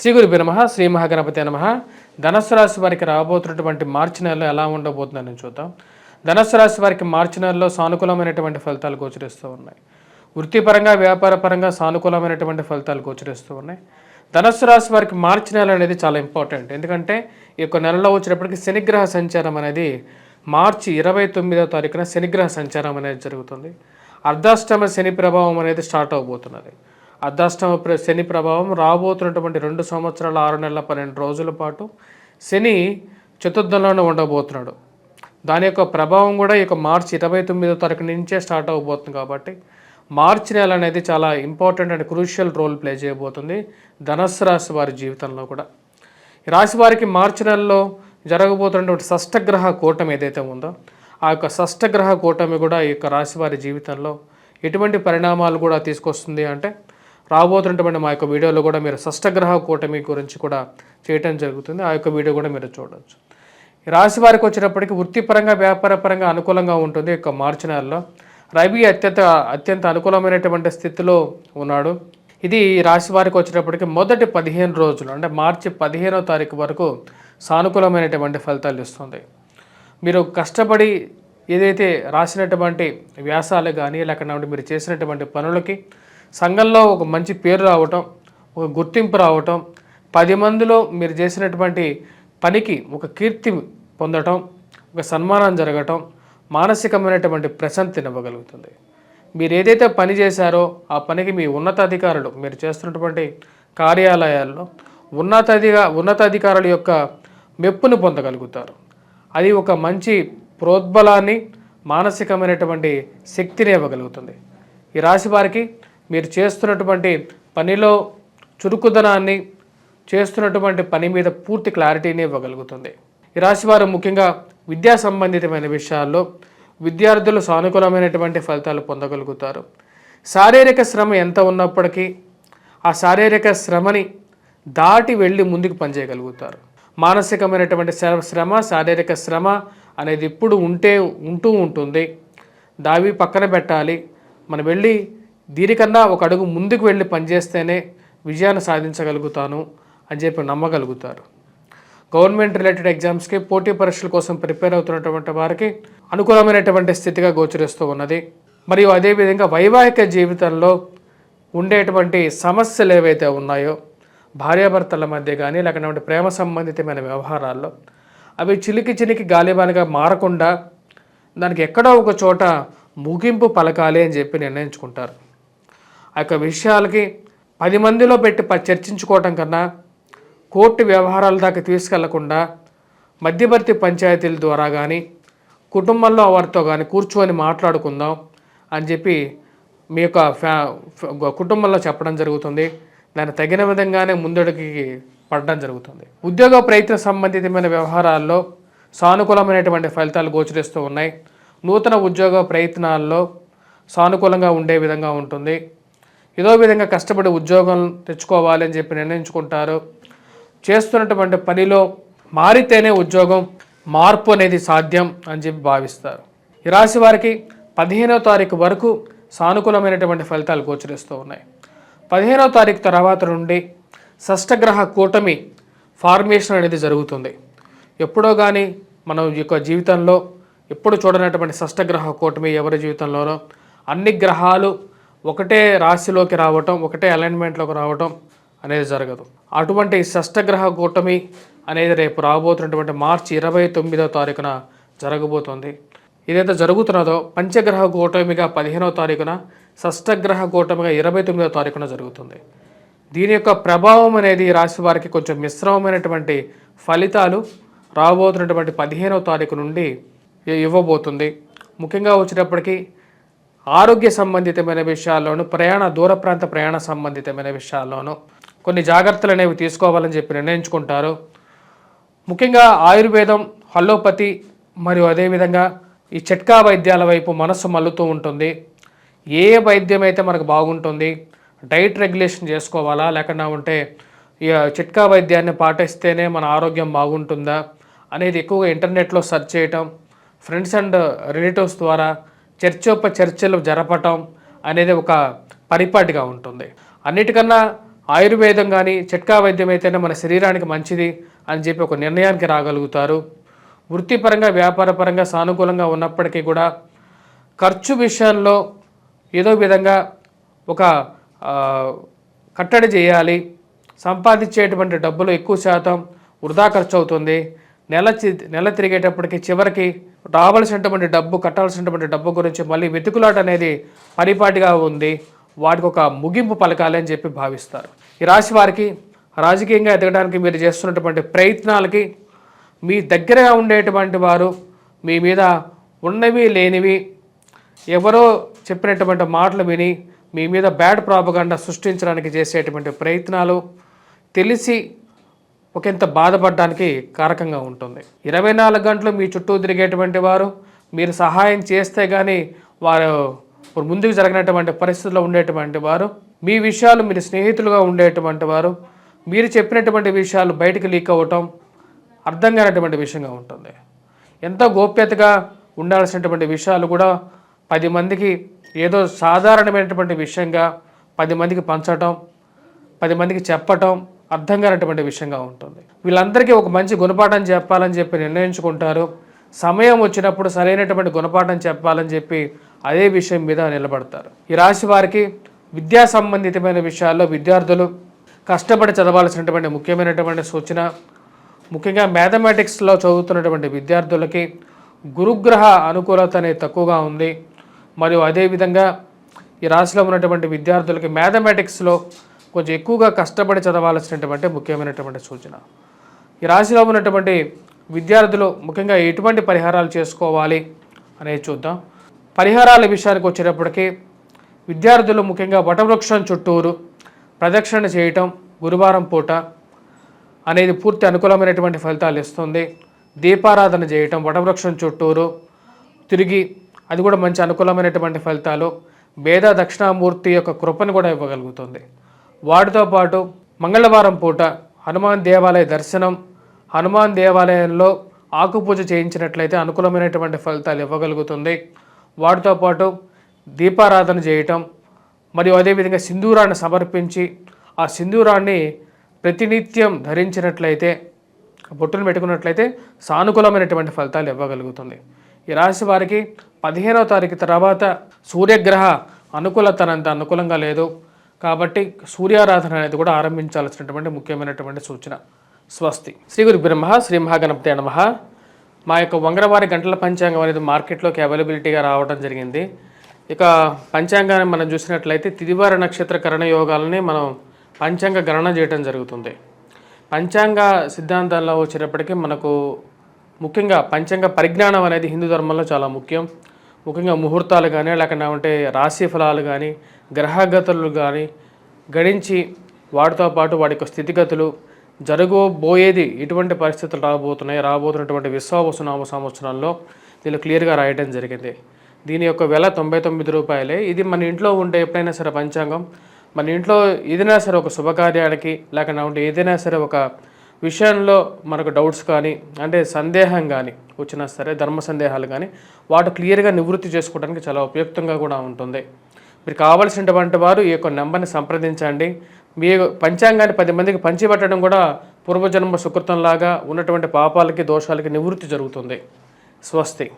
శ్రీ గురు నమ శ్రీ మహాగణపతి నమ. ధనస్సు రాశి వారికి రాబోతున్నటువంటి మార్చి నెలలో ఎలా ఉండబోతుందని చూద్దాం. ధనస్సు రాశి వారికి మార్చి నెలలో సానుకూలమైనటువంటి ఫలితాలు గోచరిస్తూ ఉన్నాయి. వృత్తిపరంగా వ్యాపారపరంగా సానుకూలమైనటువంటి ఫలితాలు గోచరిస్తూ ఉన్నాయి. ధనస్సు రాశి వారికి మార్చి నెల అనేది చాలా ఇంపార్టెంట్. ఎందుకంటే ఈ యొక్క నెలలో వచ్చినప్పటికీ శనిగ్రహ సంచారం అనేది మార్చి ఇరవై తొమ్మిదవ తారీఖున శనిగ్రహ సంచారం అనేది జరుగుతుంది. అర్ధాష్టమ శని ప్రభావం అనేది స్టార్ట్ అవబోతున్నది. అర్ధాష్టమ ప్ర శని ప్రభావం రాబోతున్నటువంటి రెండు సంవత్సరాల ఆరు నెలల పన్నెండు రోజుల పాటు శని చతుర్థంలోనే ఉండబోతున్నాడు. దాని యొక్క ప్రభావం కూడా ఈ యొక్క మార్చి ఇరవై తొమ్మిదో తారీఖు నుంచే స్టార్ట్ అవబోతుంది కాబట్టి మార్చి నెల అనేది చాలా important and crucial role play చేయబోతుంది ధనస్సు రాశి వారి జీవితంలో కూడా. ఈ రాశి వారికి మార్చి నెలలో జరగబోతున్నటువంటి షష్టగ్రహ కూటమి ఏదైతే ఉందో ఆ యొక్క షష్టగ్రహ కూటమి కూడా ఈ యొక్క రాశి వారి జీవితంలో ఎటువంటి పరిణామాలు కూడా తీసుకొస్తుంది అంటే రాబోతున్నటువంటి మా యొక్క వీడియోలో కూడా మీరు షష్టగ్రహ కూటమి గురించి కూడా చేయటం జరుగుతుంది. ఆ యొక్క వీడియో కూడా మీరు చూడవచ్చు ఈ రాశి వారికి వచ్చినప్పటికీ వృత్తిపరంగా వ్యాపారపరంగా అనుకూలంగా ఉంటుంది. ఈ యొక్క మార్చి నెలలో రవి అత్యంత అత్యంత అనుకూలమైనటువంటి స్థితిలో ఉన్నాడు. ఇది ఈ రాశి వారికి వచ్చినప్పటికీ మొదటి పదిహేను రోజులు అంటే మార్చి పదిహేనో తారీఖు వరకు సానుకూలమైనటువంటి ఫలితాలు ఇస్తుంది. మీరు కష్టపడి ఏదైతే రాసినటువంటి వ్యాసాలు కానీ లేకుండా మీరు చేసినటువంటి పనులకి సంఘంలో ఒక మంచి పేరు రావటం ఒక గుర్తింపు రావటం పది మందిలో మీరు చేసినటువంటి పనికి ఒక కీర్తి పొందటం ఒక సన్మానం జరగటం మానసికమైనటువంటి ప్రశాంతినివ్వగలుగుతుంది మీరు ఏదైతే పని చేశారో ఆ పనికి మీ ఉన్నతాధికారులు మీరు చేస్తున్నటువంటి కార్యాలయాల్లో ఉన్నతాధిగా ఉన్నతాధికారుల యొక్క మెప్పును పొందగలుగుతారు. అది ఒక మంచి ప్రోద్బలాన్ని మానసికమైనటువంటి శక్తిని ఇవ్వగలుగుతుంది. ఈ రాశి వారికి మీరు చేస్తున్నటువంటి పనిలో చురుకుదనాన్ని చేస్తున్నటువంటి పని మీద పూర్తి క్లారిటీని ఇవ్వగలుగుతుంది. ఈ రాశివారు ముఖ్యంగా విద్యా సంబంధితమైన విషయాల్లో విద్యార్థులు సానుకూలమైనటువంటి ఫలితాలు పొందగలుగుతారు. శారీరక శ్రమ ఎంత ఉన్నప్పటికీ ఆ శారీరక శ్రమని దాటి వెళ్ళి ముందుకు పనిచేయగలుగుతారు. మానసికమైనటువంటి శ్రమ శారీరక శ్రమ అనేది ఇప్పుడు ఉంటే ఉంటూ ఉంటుంది. దావి పక్కన పెట్టాలి. మనం వెళ్ళి దీనికన్నా ఒక అడుగు ముందుకు వెళ్ళి పనిచేస్తేనే విజయాన్ని సాధించగలుగుతాను అని చెప్పి నమ్మగలుగుతారు. గవర్నమెంట్ రిలేటెడ్ ఎగ్జామ్స్కి పోటీ పరీక్షల కోసం ప్రిపేర్ అవుతున్నటువంటి వారికి అనుకూలమైనటువంటి స్థితిగా గోచరిస్తూ ఉన్నది. మరియు అదేవిధంగా వైవాహిక జీవితంలో ఉండేటువంటి సమస్యలు ఏవైతే ఉన్నాయో భార్యాభర్తల మధ్య కానీ లేకపోతే ప్రేమ సంబంధితమైన వ్యవహారాల్లో అవి చిలికి చిలికి గాలిబాలిగా మారకుండా దానికి ఎక్కడో ఒక చోట ముగింపు పలకాలి అని చెప్పి నిర్ణయించుకుంటారు. ఆ యొక్క విషయాలకి పది మందిలో పెట్టి ప- చర్చించుకోవటం కన్నా కోర్టు వ్యవహారాల దాకా తీసుకెళ్ళకుండా మధ్యవర్తి పంచాయతీల ద్వారా కానీ కుటుంబంలో వారితో కానీ కూర్చొని మాట్లాడుకుందాం అని చెప్పి మీ యొక్క ఫ్యా కుటుంబంలో చెప్పడం జరుగుతుంది. దాన్ని తగిన విధంగానే ముందడుగుకి పడడం జరుగుతుంది. ఉద్యోగ ప్రయత్న సంబంధితమైన వ్యవహారాల్లో సానుకూలమైనటువంటి ఫలితాలు గోచరిస్తూ ఉన్నాయి. నూతన ఉద్యోగ ప్రయత్నాల్లో సానుకూలంగా ఉండే విధంగా ఉంటుంది. ఏదో విధంగా కష్టపడి ఉద్యోగం తెచ్చుకోవాలి అని చెప్పి నిర్ణయించుకుంటారు. చేస్తున్నటువంటి పనిలో మారితేనే ఉద్యోగం మార్పు అనేది సాధ్యం అని చెప్పి భావిస్తారు. ఈ రాశి వారికి పదిహేనవ తారీఖు వరకు సానుకూలమైనటువంటి ఫలితాలు గోచరిస్తూ ఉన్నాయి. పదిహేనవ తారీఖు తర్వాత నుండి షష్టగ్రహ కూటమి ఫార్మేషన్ అనేది జరుగుతుంది. ఎప్పుడో కానీ మనం యొక్క జీవితంలో ఎప్పుడు చూడనటువంటి షష్టగ్రహ కూటమి ఎవరి జీవితంలోనో అన్ని గ్రహాలు ఒకటే రాశిలోకి రావటం ఒకటే అలైన్మెంట్లోకి రావటం అనేది జరగదు. అటువంటి షష్టగ్రహ కూటమి అనేది రేపు రాబోతున్నటువంటి మార్చి ఇరవై తొమ్మిదో తారీఖున జరగబోతోంది. ఏదైతే జరుగుతున్నదో పంచగ్రహ కూటమిగా పదిహేనవ తారీఖున షష్టగ్రహ కూటమిగా ఇరవై తొమ్మిదో తారీఖున జరుగుతుంది. దీని యొక్క ప్రభావం అనేది రాశి వారికి కొంచెం మిశ్రమమైనటువంటి ఫలితాలు రాబోతున్నటువంటి పదిహేనవ తారీఖు నుండి ఇవ్వబోతుంది. ముఖ్యంగా వచ్చేటప్పటికి ఆరోగ్య సంబంధితమైన విషయాల్లోనూ ప్రయాణ దూర ప్రాంత ప్రయాణ సంబంధితమైన విషయాల్లోనూ కొన్ని జాగ్రత్తలు అనేవి తీసుకోవాలని చెప్పి నిర్ణయించుకుంటారు. ముఖ్యంగా ఆయుర్వేదం హలోపతి మరియు అదేవిధంగా ఈ చిట్కా వైద్యాల వైపు మనస్సు మల్లుతూ ఉంటుంది. ఏ వైద్యం అయితే మనకు బాగుంటుంది డైట్ రెగ్యులేషన్ చేసుకోవాలా లేకుండా ఉంటే ఈ చిట్కా వైద్యాన్ని పాటిస్తేనే మన ఆరోగ్యం బాగుంటుందా అనేది ఎక్కువగా ఇంటర్నెట్లో సెర్చ్ చేయటం ఫ్రెండ్స్ అండ్ రిలేటివ్స్ ద్వారా చర్చోప చర్చలు జరపటం అనేది ఒక పరిపాటిగా ఉంటుంది. అన్నిటికన్నా ఆయుర్వేదం కానీ చిట్కా వైద్యం అయితేనే మన శరీరానికి మంచిది అని చెప్పి ఒక నిర్ణయానికి రాగలుగుతారు. వృత్తిపరంగా వ్యాపారపరంగా సానుకూలంగా ఉన్నప్పటికీ కూడా ఖర్చు విషయంలో ఏదో విధంగా ఒక కట్టడి చేయాలి. సంపాదించేటువంటి డబ్బులు ఎక్కువ శాతం వృధా ఖర్చు అవుతుంది. నెల నెల తిరిగేటప్పటికి చివరికి రావాల్సినటువంటి డబ్బు కట్టాల్సినటువంటి డబ్బు గురించి మళ్ళీ వెతుకులాట అనేది పరిపాటిగా ఉంది. వాటికి ఒక ముగింపు పలకాలి అని చెప్పి భావిస్తారు. ఈ రాశి వారికి రాజకీయంగా ఎదగడానికి మీరు చేస్తున్నటువంటి ప్రయత్నాలకి మీ దగ్గరగా ఉండేటువంటి వారు మీ మీద ఉన్నవి లేనివి ఎవరో చెప్పినటువంటి మాటలు విని మీ మీద బ్యాడ్ ప్రాపగండా సృష్టించడానికి చేసేటువంటి ప్రయత్నాలు తెలిసి ఒకంత బాధపడడానికి కారకంగా ఉంటుంది. ఇరవై నాలుగు గంటలు మీ చుట్టూ తిరిగేటువంటి వారు మీరు సహాయం చేస్తే కానీ వారు ఇప్పుడు ముందుకు జరిగినటువంటి పరిస్థితుల్లో ఉండేటువంటి వారు మీ విషయాలు మీరు స్నేహితులుగా ఉండేటువంటి వారు మీరు చెప్పినటువంటి విషయాలు బయటకు లీక్ అవ్వటం అర్థం కానటువంటి విషయంగా ఉంటుంది. ఎంతో గోప్యతగా ఉండాల్సినటువంటి విషయాలు కూడా పది మందికి ఏదో సాధారణమైనటువంటి విషయంగా పది మందికి పంచటం పది మందికి చెప్పటం అర్థం కానటువంటి విషయంగా ఉంటుంది. వీళ్ళందరికీ ఒక మంచి గుణపాఠం చెప్పాలని చెప్పి నిర్ణయించుకుంటారు. సమయం వచ్చినప్పుడు సరైనటువంటి గుణపాఠం చెప్పాలని చెప్పి అదే విషయం మీద నిలబడతారు. ఈ రాశి వారికి విద్యా సంబంధితమైన విషయాల్లో విద్యార్థులు కష్టపడి చదవాల్సినటువంటి ముఖ్యమైనటువంటి సూచన ముఖ్యంగా మ్యాథమెటిక్స్లో చదువుతున్నటువంటి విద్యార్థులకి గురుగ్రహ అనుకూలత అనేది తక్కువగా ఉంది. మరియు అదేవిధంగా ఈ రాశిలో ఉన్నటువంటి విద్యార్థులకి మ్యాథమెటిక్స్లో కొంచెం ఎక్కువగా కష్టపడి చదవాల్సినటువంటి ముఖ్యమైనటువంటి సూచన. ఈ రాశిలో ఉన్నటువంటి విద్యార్థులు ముఖ్యంగా ఎటువంటి పరిహారాలు చేసుకోవాలి అనేది చూద్దాం. పరిహారాల విషయానికి వచ్చేటప్పటికీ విద్యార్థులు ముఖ్యంగా వటవృక్షం చుట్టూరు ప్రదక్షిణ చేయటం గురువారం పూట అనేది పూర్తి అనుకూలమైనటువంటి ఫలితాలు ఇస్తుంది. దీపారాధన చేయటం వటవృక్షం చుట్టూరు తిరిగి అది కూడా మంచి అనుకూలమైనటువంటి ఫలితాలు. వేద దక్షిణామూర్తి యొక్క కృపను కూడా ఇవ్వగలుగుతుంది. వాటితో పాటు మంగళవారం పూట హనుమాన్ దేవాలయ దర్శనం హనుమాన్ దేవాలయంలో ఆకుపూజ చేయించినట్లయితే అనుకూలమైనటువంటి ఫలితాలు ఇవ్వగలుగుతుంది. వాటితో పాటు దీపారాధన చేయటం మరియు అదేవిధంగా సింధూరాన్ని సమర్పించి ఆ సింధూరాన్ని ప్రతినిత్యం ధరించినట్లయితే బొట్టును పెట్టుకున్నట్లయితే సానుకూలమైనటువంటి ఫలితాలు ఇవ్వగలుగుతుంది. ఈ రాశి వారికి పదిహేనవ తారీఖు తర్వాత సూర్యగ్రహ అనుకూలతనంత అనుకూలంగా లేదు. కాబట్టి సూర్యారాధన అనేది కూడా ఆరంభించాల్సినటువంటి ముఖ్యమైనటువంటి సూచన. స్వస్తి. శ్రీ గురు బ్రహ్మ శ్రీ మహాగణపతి నమ. మా యొక్క వంగరవారి గంటల పంచాంగం అనేది మార్కెట్లోకి అవైలబిలిటీగా రావడం జరిగింది. ఇక పంచాంగాన్ని మనం చూసినట్లయితే తిదివార నక్షత్ర కరణ యోగాలని మనం పంచాంగ గణన చేయడం జరుగుతుంది. పంచాంగ సిద్ధాంతాల్లో వచ్చేటప్పటికీ మనకు ముఖ్యంగా పంచాంగ పరిజ్ఞానం అనేది హిందూ ధర్మంలో చాలా ముఖ్యం. ముఖ్యంగా ముహూర్తాలు కానీ లేకుంటే రాశి ఫలాలు కానీ గ్రహగతులు కానీ గణించి వాటితో పాటు వాటి యొక్క స్థితిగతులు జరగబోయేది ఎటువంటి పరిస్థితులు రాబోతున్నాయి. రాబోతున్నటువంటి విశ్వావసునామ సంవత్సరంలో దీనిలో క్లియర్గా రాయడం జరిగింది. దీని యొక్క వెల తొంభై తొమ్మిది రూపాయలే. ఇది మన ఇంట్లో ఉండే ఎప్పుడైనా సరే పంచాంగం. మన ఇంట్లో ఏదైనా సరే ఒక శుభకార్యానికి లేకుండా ఏదైనా సరే ఒక విషయంలో మనకు డౌట్స్ కానీ అంటే సందేహం కానీ వచ్చినా సరే ధర్మ సందేహాలు కానీ వాటి క్లియర్గా నివృత్తి చేసుకోవడానికి చాలా ఉపయుక్తంగా కూడా ఉంటుంది. మీరు కావాల్సినటువంటి వారు ఈ యొక్క నెంబర్ని సంప్రదించండి. మీ పంచాంగాన్ని పది మందికి పంచిపెట్టడం కూడా పూర్వజన్మ సుకృతంలాగా ఉన్నటువంటి పాపాలకి దోషాలకి నివృత్తి జరుగుతుంది. స్వస్తి.